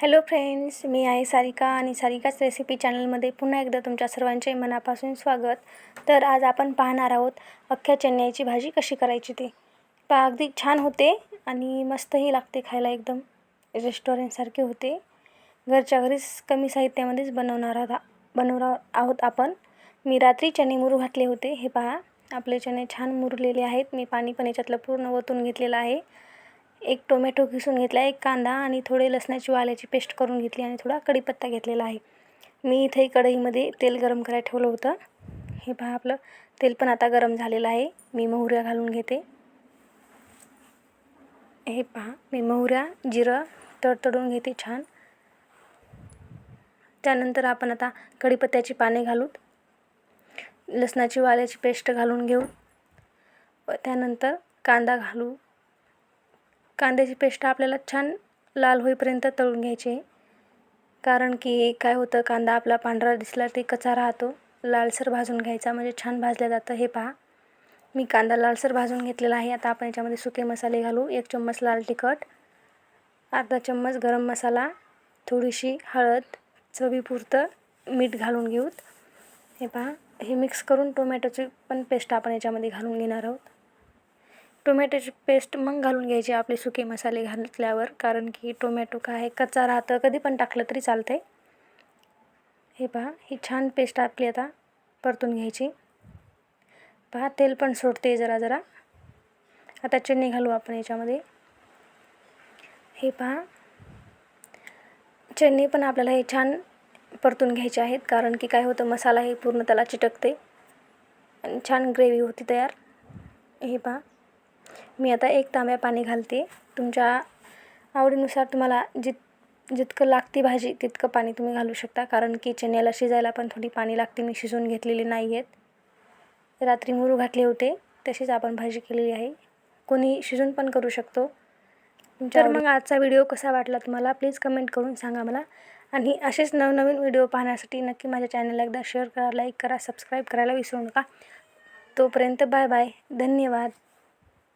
Hello friends मी आहे सारिका आणि सारिकाच recipe चॅनलमध्ये पुन्हा एकदा तुमच्या सर्वांचे मनापासून स्वागत. तर आज आपण पाहणार आहोत अख्ख्या चण्याची भाजी कशी करायची ती. पहा अगदी छान होते आणि मस्तही लागते खायला एकदम. रेस्टॉरंटसारखे होते. घरच्या घरीच कमी साहित्यामध्येच बनवणार आहोत बनवणार आहोत आपण. मी रात्री चणे मुरू घातले होते. हे पहा आपले चणे छान मुरलेले आहेत. मी पाणी पण याच्यातलं पूर्ण ओतून घेतलेलं आहे. एक टोमॅटो किसून घेतला एक कांदा आणि थोडे लसणाची वाल्याची पेस्ट करून घेतली आणि थोडा कढीपत्ता घेतलेला आहे. मी इथे कढईमध्ये तेल गरम करायला ठेवलं होतं. हे पहा आपलं तेल पण आता गरम झालेलं आहे. मी मोहऱ्या घालून घेते. हे पहा मी मोहऱ्या जिरं तडतडून घेते छान. त्यानंतर आपण आता कढीपत्त्याची पाने घालूत लसणाची वाल्याची पेस्ट घालून घेऊ. त्यानंतर कांदा घालू. कांद्याची पेस्ट आपल्याला छान लाल होईपर्यंत तळून घ्यायची. कारण की काय होतं कांदा आपला पांढरा दिसला ते कचा राहतो. लालसर भाजून घ्यायचा म्हणजे छान भाजलं जातं हे पहा. मी कांदा लालसर भाजून घेतलेला आहे. आता आपण याच्यामध्ये सुके मसाले घालू. एक चम्मच लाल तिखट अर्धा चम्मच गरम मसाला थोडीशी हळद चवीपुरतं मीठ घालून घेऊत. हे पहा. हे मिक्स करून टोमॅटोची पण पेस्ट आपण याच्यामध्ये घालून घेणार आहोत. टोमॅटोची पेस्ट मग घालून घ्यायची आपले सुके मसाले घातल्यावर. कारण की टोमॅटो काय कच्चा राहतं कधी पण टाकलं तरी चालतं आहे हे पहा ही छान पेस्ट आपली आता परतून घ्यायची. पहा तेल पण सोडते जरा जरा. आता चटणी घालू आपण याच्यामध्ये. हे पहा. चटणी पण आपल्याला हे छान परतून घ्यायचे आहेत. कारण की काय होतं मसाला हे पूर्ण त्याला चिटकते. आणि छान ग्रेव्ही होती तयार. हे पहा. मी आता एक तांब्या पाणी घालते. तुमच्या आवडीनुसार तुम्हाला जित जितकं लागते भाजी तितकं पाणी तुम्ही घालू शकता. कारण की चण्याला शिजायला पण थोडी पाणी लागते. मी शिजवून घेतलेली नाही आहेत रात्री मुरू घातले होते. तशीच आपण भाजी केलेली आहे. कोणी शिजून पण करू शकतो. तर मग आजचा व्हिडिओ कसा वाटला तुम्हाला? प्लीज कमेंट करून सांगा मला. आणि असेच नवनवीन व्हिडिओ पाहण्यासाठी नक्की माझ्या चॅनलला एकदा शेअर करा लाईक करा सबस्क्राईब करायला विसरू नका. तोपर्यंत बाय बाय. धन्यवाद.